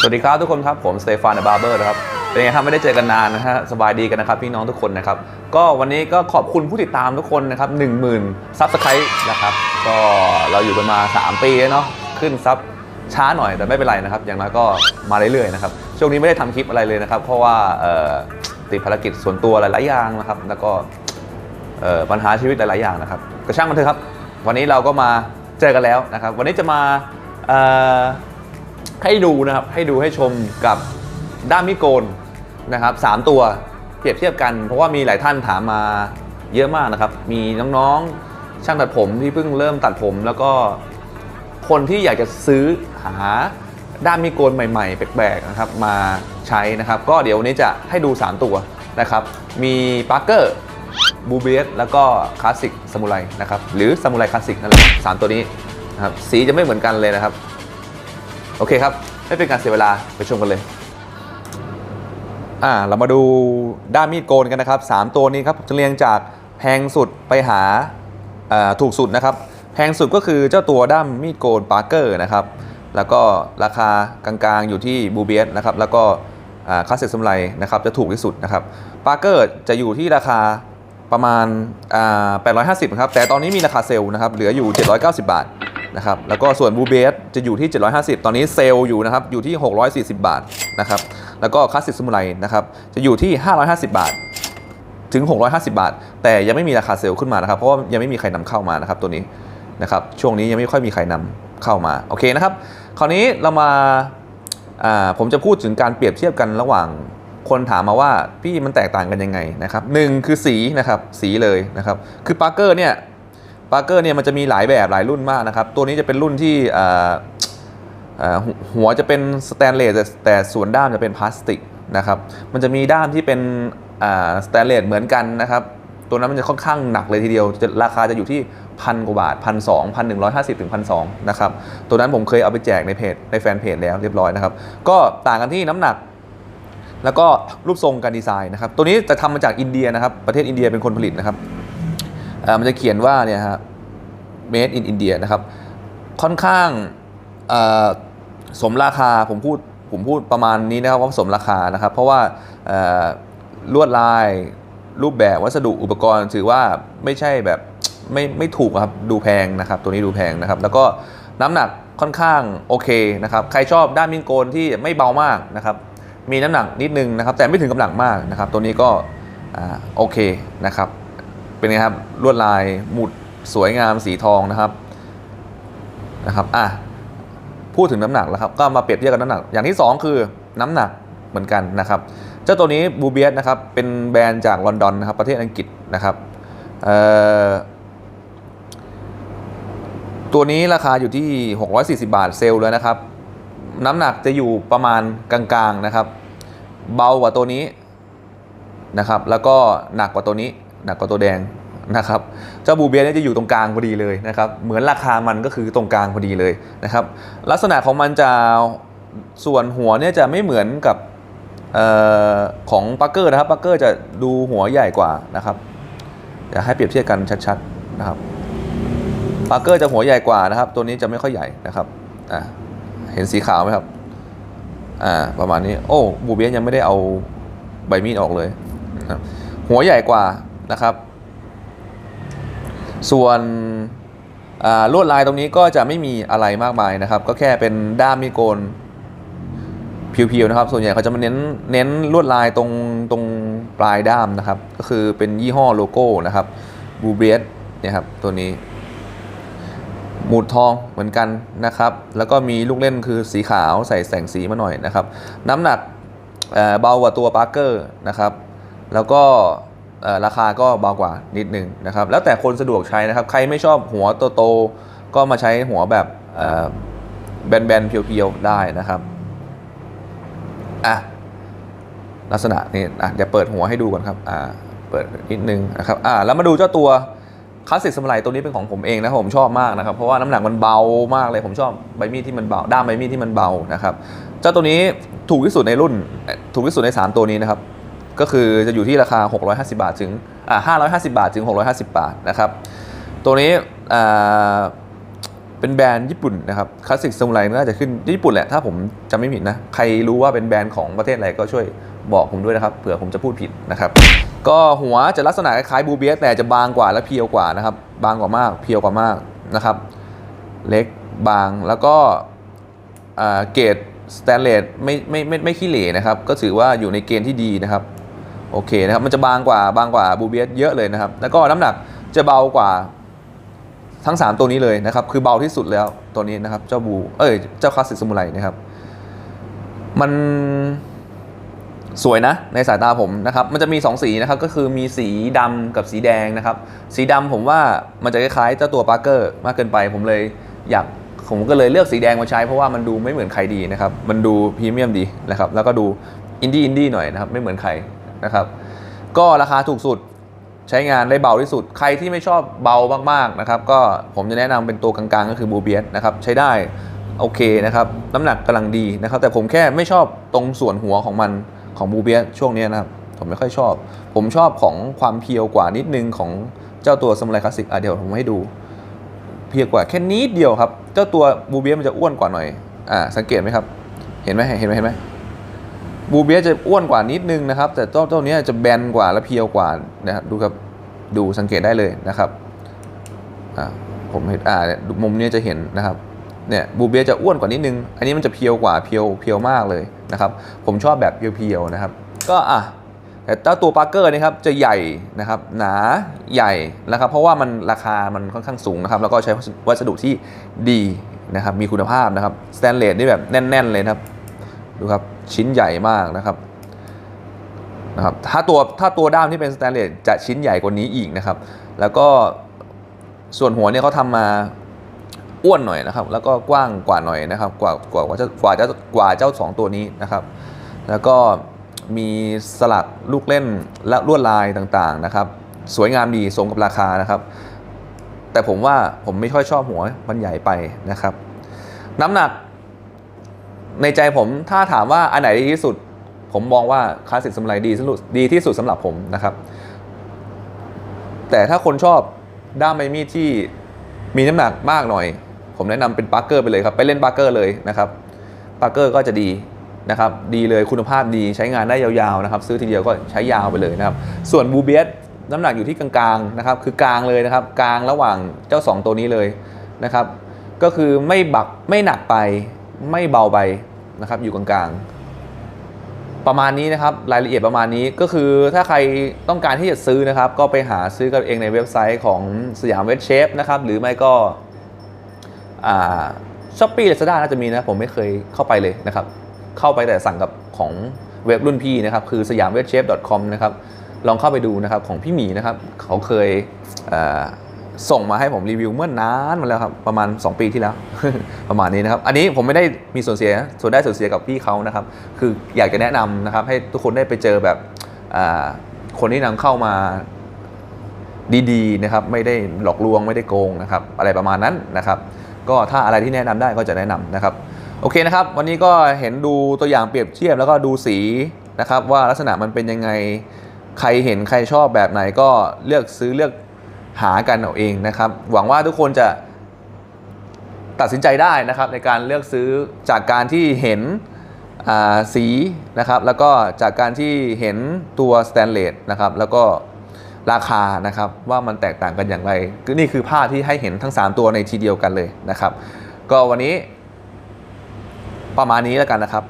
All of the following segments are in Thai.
สวัสดีครับทุกคนครับ ผมสเตฟานบาร์เบอร์นะครับ เป็นไงครับไม่ได้เจอกันนานนะฮะสบายดีกันนะครับพี่น้องทุกคนนะครับ ก็วันนี้ก็ขอบคุณผู้ติดตามทุกคนนะครับ1 0,000ซับสไครต์นะครับก็เราอยู่กันมา 3 ปีแล้วเนาะขึ้นซับช้าหน่อยแต่ไม่เป็นไรนะครับ อย่างน้อยก็มาเรื่อยๆนะครับช่วงนี้ไม่ได้ทำคลิปอะไรเลยนะครับ เพราะว่าติดภารกิจส่วนตัวหลายๆอย่างนะครับ แล้วก็ปัญหาชีวิตหลายๆอย่างนะครับก็ช่างมันเถอะครับ วันนี้เราก็มาเจอกันแล้วนะครับ วันนี้จะมา ให้ดูนะครับให้ดูให้ชมกับด้ามมิโกนนะครับสามตัวเปรียบเทียบกัน เพราะว่ามีหลายท่านถามมาเยอะมากนะครับ มีน้องๆช่างตัดผมที่เพิ่งเริ่มตัดผม แล้วก็คนที่อยากจะซื้อหาด้ามมิโกนใหม่ๆ แปลกๆนะครับมาใช้นะครับ ก็เดี๋ยววันนี้จะให้ดู 3 ตัวนะครับ มีปาร์เกอร์บูเบสแล้วก็คลาสสิกซามูไรนะครับ หรือซามูไรคลาสสิกนั่นแหละสามตัวนี้นะครับสีจะไม่เหมือนกันเลยนะครับ โอเคครับ ไม่เป็นการเสียเวลาไปชมกันเลยอ่าเรามาดูด้ามมีดโกนกันนะครับสามตัวนี้ครับจะเรียงจากแพงสุดไปหาอ่าถูกสุดนะครับ แพงสุดก็คือเจ้าตัวด้ามมีดโกนปาร์เกอร์นะครับแล้วก็ราคากลางๆอยู่ที่บูเบียสนะครับแล้วก็คลาสสิกซามูไรนะครับจะถูกที่สุดนะครับปาร์เกอร์จะอยู่ที่ราคาประมาณอ่า850ครับแต่ตอนนี้มีราคาเซลล์นะครับเหลืออยู่ 790 บาท นะครับแล้วก็ส่วนบูเบสจะอยู่ที่ 750 ตอนนี้เซลล์อยู่นะครับอยู่ที่ 640 บาทนะครับแล้วก็คลาสสิกสมุไรนะครับจะอยู่ที่ 550 บาทถึง 650 บาท แต่ยังไม่มีราคาเซลล์ขึ้นมานะครับ เพราะว่ายังไม่มีใครนำเข้ามานะครับตัวนี้นะครับช่วงนี้ยังไม่ค่อยมีใครนำเข้ามาโอเคนะครับคราวนี้เรามาอ่าผมจะพูดถึงการเปรียบเทียบกันระหว่างคนถามมาว่าพี่มันแตกต่างกันยังไงนะครับหนึ่งคือสีนะครับสีเลยนะครับคือปาร์เกอร์เนี่ย ปาร์เกอร์เนี่ยมันจะมีหลายแบบหลายรุ่นมากนะครับ ตัวนี้จะเป็นรุ่นที่หัวจะเป็นสแตนเลสแต่แต่ส่วนด้ามจะเป็นพลาสติกนะครับ มันจะมีด้ามที่เป็นสแตนเลสเหมือนกันนะครับ ตัวนั้นมันจะค่อนข้างหนักเลยทีเดียวราคาจะอยู่ที่พันกว่าบาทพันสองพันหนึ่งร้อยห้าสิบถึงพันสองนะครับ ตัวนั้นผมเคยเอาไปแจกในเพจในแฟนเพจแล้วเรียบร้อยนะครับ ก็ต่างกันที่น้ำหนัก แล้วก็รูปทรงการดีไซน์นะครับ ตัวนี้จะทำมาจากอินเดียนะครับ ประเทศอินเดียเป็นคนผลิตนะครับมันจะเขียนว่าเนี่ยฮะ made in India นะครับ ค่อนข้างสมราคาผมพูดผมพูดประมาณนี้นะครับว่าสมราคานะครับ เพราะว่าลวดลายรูปแบบวัสดุอุปกรณ์ถือว่าไม่ใช่แบบไม่ไม่ถูกครับดูแพงนะครับ ตัวนี้ดูแพงนะครับ แล้วก็น้ำหนักค่อนข้างโอเคนะครับใครชอบด้านมินโกนที่ไม่เบามากนะครับ มีน้ำหนักนิดนึงนะครับ แต่ไม่ถึงกำลังมากนะครับ ตัวนี้ก็อโอเคนะครับ เป็นไงครับลวดลายหมุด สวยงามสีทองนะครับนะครับอะพูดถึงน้ำหนักแล้วครับก็มาเปรียบเทียบกับน้ำหนัก อย่างที่ 2 คือน้ำหนักเหมือนกันนะครับ เจ้าตัวนี้บูเบียสนะครับเป็นแบรนด์จากลอนดอนนะครับประเทศอังกฤษนะครับเอ่อตัวนี้ราคาอยู่ที่ 640 บาทเซลล์เลยนะครับ น้ำหนักจะอยู่ประมาณกลางๆนะครับ เบากว่าตัวนี้นะครับ แล้วก็หนักกว่าตัวนี้ หนักกว่าตัวแดง นะครับเจ้าบูเบียเนี่ยจะอยู่ตรงกลางพอดีเลยนะครับเหมือนราคามันก็คือตรงกลางพอดีเลยนะครับลักษณะของมันจะส่วนหัวเนี่ยจะไม่เหมือนกับออของปักเกอร์นะครับปักเกอร์จะดูหัวใหญ่กว่านะครับเดี๋ยวให้เปรียบเทียบกันชัดๆนะครับปักเกอร์จะหัวใหญ่กว่านะครับ ตัวนี้จะไม่ค่อยใหญ่นะครับอ่าเห็นสีขาวไหมครับอ่าประมาณนี้โอ้บูเบียนยังไม่ได้เอาใบมีดออกเลย หัวใหญ่กว่านะครับ ส่วนลวดลายตรงนี้ก็จะไม่มีอะไรมากมายนะครับ ก็แค่เป็นด้ามมีดโกนเพียวๆนะครับ ส่วนใหญ่เขาจะมาเน้นเน้นลวดลายตรงตรงปลายด้ามนะครับ ก็คือเป็นยี่ห้อโลโก้นะครับบูเบียสเนี่ยครับตัวนี้ หมุดทองเหมือนกันนะครับ แล้วก็มีลูกเล่นคือสีขาวใส่แสงสีมาหน่อยนะครับ น้ำหนักเบากว่าตัวปาร์เกอร์นะครับ แล้วก็ ราคาก็เบากว่านิดนึงนะครับ แล้วแต่คนสะดวกใช้นะครับ ใครไม่ชอบหัวโตๆก็มาใช้หัวแบบแบนๆเพียวๆได้นะครับอะลักษณะนี่อะเดี๋ยวเปิดหัวให้ดูก่อนครับอ่าเปิดนิดนึงนะครับอ่าแล้วมาดูเจ้าตัวคลาสสิกสมัยตัวนี้เป็นของผมเองนะครับผมชอบมากนะครับ เพราะว่าน้ำหนักมันเบามากเลยผมชอบใบมีดที่มันเบาด้ามใบมีดที่มันเบานะครับ เจ้าตัวนี้ถูกที่สุดในรุ่นถูกที่สุดใน 3 ตัวนี้นะครับ ก็คือจะอยู่ที่ราคา 650 บาทถึงอ่า550 บาทถึง 650 บาทนะครับ ตัวนี้อ่าเป็นแบรนด์ญี่ปุ่นนะครับคลาสสิกซามูไรน่าจะขึ้นญี่ปุ่นแหละถ้าผมจำไม่ผิดนะ ใครรู้ว่าเป็นแบรนด์ของประเทศอะไรก็ช่วยบอกผมด้วยนะครับเผื่อผมจะพูดผิดนะครับ ก็หัวจะลักษณะคล้ายบูเบียแต่จะบางกว่าและเพียวกว่านะครับ บางกว่ามากเพียวกว่ามากนะครับ เล็กบางแล้วก็เกรดสแตนเลสไม่ไม่ไม่ไม่ขี้เหร่นะครับ ก็ถือว่าอยู่ในเกณฑ์ที่ดีนะครับ โอเคนะครับมันจะบางกว่าบางกว่าบูเบียสเยอะเลยนะครับ แล้วก็น้ำหนักจะเบากว่าทั้ง 3 ตัวนี้เลยนะครับ คือเบาที่สุดแล้วตัวนี้นะครับ เจ้าบูเอ้ยเจ้าคลาสสิกสมุไรนะครับ มันสวยนะในสายตาผมนะครับ มันจะมี 2 สีนะครับ ก็คือมีสีดำกับสีแดงนะครับ สีดำผมว่ามันจะคล้ายๆเจ้าตัวปาร์เกอร์มากเกินไป ผมเลยอยากผมก็เลยเลือกสีแดงมาใช้เพราะว่ามันดูไม่เหมือนใครดีนะครับ มันดูพรีเมียมดีนะครับ แล้วก็ดูอินดี้อินดี้หน่อยนะครับ ไม่เหมือนใคร นะครับ ก็ราคาถูกสุดใช้งานได้เบาที่สุด ใครที่ไม่ชอบเบามากๆนะครับ ก็ผมจะแนะนำเป็นตัวกลางๆ ก็คือบูเบียสนะครับใช้ได้โอเคนะครับ น้ำหนักกำลังดีนะครับ แต่ผมแค่ไม่ชอบตรงส่วนหัวของมันของบูเบียสช่วงนี้นะครับ ผมไม่ค่อยชอบ ผมชอบของความเพียวกว่านิดนึงของเจ้าตัวสมุไรคลาสสิกอะเดี๋ยวผมให้ดู เพียวกว่าแค่นิดเดียวครับ เจ้าตัวบูเบียสมันจะอ้วนกว่าหน่อยอ่าสังเกตไหมครับ เห็นไหมเห็นไหมเห็นไหม บูเบียจะอ้วนกว่านิดนึงนะครับ แต่เจ้าเจ้านี้ยจะแบนกว่าและเพียวกว่านะครับดูครับดูสังเกตได้เลยนะครับผมเห็นอ่ามุมนี้จะเห็นนะครับเนี่ยบูเบียจะอ้วนกว่านิดนึง อันนี้มันจะเพียวกว่าเพียวเพียวมากเลยนะครับ ผมชอบแบบเพียวๆนะครับ ก็อะแต่เจ้าตัวปาร์เกอร์นะครับจะใหญ่นะครับ หนาใหญ่นะครับ เพราะว่ามันราคามันค่อนข้างสูงนะครับ แล้วก็ใช้วัสดุที่ดีนะครับ มีคุณภาพนะครับสแตนเลสนี่แบบแน่น ๆ เลยนะครับ ดูครับชิ้นใหญ่มากนะครับนะครับถ้าตัวถ้าตัวด้ามที่เป็นสแตนเลสจะชิ้นใหญ่กว่านี้อีกนะครับ แล้วก็ส่วนหัวเนี่ยเขาทำมาอ้วนหน่อยนะครับ แล้วก็กว้างกว่าหน่อยนะครับ กว่ากว่ากว่าเจ้ากว่าเจ้ากว่าเจ้าสองตัวนี้นะครับ แล้วก็มีสลักลูกเล่นและลวดลายต่างๆนะครับ สวยงามดีสมกับราคานะครับ แต่ผมว่าผมไม่ค่อยชอบหัวมันใหญ่ไปนะครับ น้ำหนัก ในใจผมถ้าถามว่าอันไหนดีที่สุด ผมมองว่าคลาสสิกสมุไรดีที่สุดดีที่สุดสำหรับผมนะครับ แต่ถ้าคนชอบด้ามไม้มีดที่มีน้ำหนักมากหน่อย ผมแนะนำเป็นปาร์เกอร์ไปเลยครับ ไปเล่นปาร์เกอร์เลยนะครับปาร์เกอร์ก็จะดีนะครับ ดีเลยคุณภาพดีใช้งานได้ยาวๆนะครับ ซื้อทีเดียวก็ใช้ยาวไปเลยนะครับ ส่วนบูเบียสน้ำหนักอยู่ที่กลางๆนะครับ คือกลางเลยนะครับ กลางระหว่างเจ้า 2 ตัวนี้เลยนะครับ ก็คือไม่บักไม่หนักไป ไม่เบาไปนะครับ อยู่กลางๆ ประมาณนี้นะครับ รายละเอียดประมาณนี้ก็คือถ้าใครต้องการที่จะซื้อนะครับ ก็ไปหาซื้อกันเองในเว็บไซต์ของสยามเวทเชฟนะครับ หรือไม่ก็ช้อปปี้เลสด้าน่าจะมีนะ ผมไม่เคยเข้าไปเลยนะครับ เข้าไปแต่สั่งกับของเว็บรุ่นพี่นะครับ คือสยามเวทเชฟ .com นะครับ ลองเข้าไปดูนะครับของพี่หมีนะครับ เขาเคยเอ่อ ส่งมาให้ผมรีวิวเมื่อนานมาแล้วครับประมาณ 2 ปีที่แล้ว ประมาณนี้นะครับ อันนี้ผมไม่ได้มีส่วนเสียส่วนได้ส่วนเสียกับพี่เขานะครับ คืออยากจะแนะนำนะครับ ให้ทุกคนได้ไปเจอแบบคนที่นำเข้ามาดีๆนะครับ ไม่ได้หลอกลวงไม่ได้โกงนะครับ อะไรประมาณนั้นนะครับ ก็ถ้าอะไรที่แนะนำได้ก็จะแนะนำนะครับโอเคนะครับ วันนี้ก็เห็นดูตัวอย่างเปรียบเทียบแล้วก็ดูสีนะครับ ว่าลักษณะมันเป็นยังไงใครเห็นใครชอบแบบไหนก็เลือกซื้อเลือก หากันเอาเองนะครับ หวังว่าทุกคนจะตัดสินใจได้นะครับ ในการเลือกซื้อจากการที่เห็นสีนะครับ แล้วก็จากการที่เห็นตัวสแตนเลสนะครับ แล้วก็ราคานะครับว่ามันแตกต่างกันอย่างไรนี่คือภาพที่ให้เห็นทั้ง 3 ตัวในทีเดียวกันเลยนะครับ ก็วันนี้ประมาณนี้แล้วกันนะครับ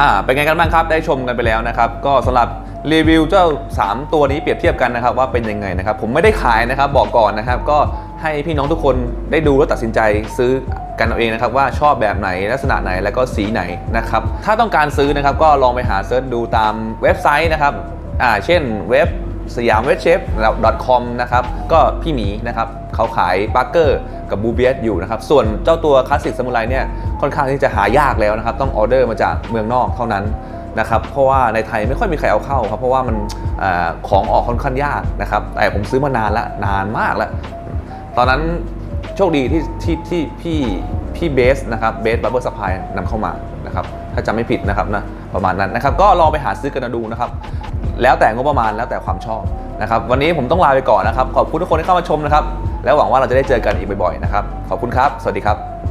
อ่า เป็นไงกันบ้างครับ ได้ชมกันไปแล้วนะครับ ก็สำหรับ รีวิวเจ้า 3 ตัวนี้เปรียบเทียบกันนะครับว่าเป็นยังไงนะครับ ผมไม่ได้ขายนะครับบอกก่อนนะครับ ก็ให้พี่น้องทุกคนได้ดูแล้วตัดสินใจซื้อกันเอาเองนะครับว่าชอบแบบไหนลักษณะไหนแล้วก็สีไหนนะครับถ้าต้องการซื้อนะครับก็ลองไปหาเซิร์ชดูตามเว็บไซต์นะครับอ่าเช่นเว็บสยามเวชเชฟ .com นะครับก็พี่หมีนะครับเขาขายปาร์เกอร์กับบูเบียสอยู่นะครับส่วนเจ้าตัวคลาสสิกซามูไรเนี่ยค่อนข้างที่จะหายากแล้วนะครับต้องออเดอร์มาจากเมืองนอกเท่านั้น นะครับเพราะว่าในไทยไม่ค่อยมีใครเอาเข้าครับเพราะว่ามันอของออกค่อนข้างยากนะครับแต่ผมซื้อมานานละนานมากแล้ว ตอนนั้นโชคดีที่ที่ที่พี่พี่เบสนะครับเบสบับเบิลสปายนำเข้ามานะครับถ้าจำไม่ผิดนะครับนะประมาณนั้นนะครับก็ลองไปหาซื้อกันดูนะครับแล้วแต่งบประมาณแล้วแต่ความชอบนะครับวันนี้ผมต้องลาไปก่อนนะครับขอบคุณทุกคนที่เข้ามาชมนะครับแล้วหวังว่าเราจะได้เจอกันอีกบ่อยๆนะครับขอบคุณครับ สวัสดีครับ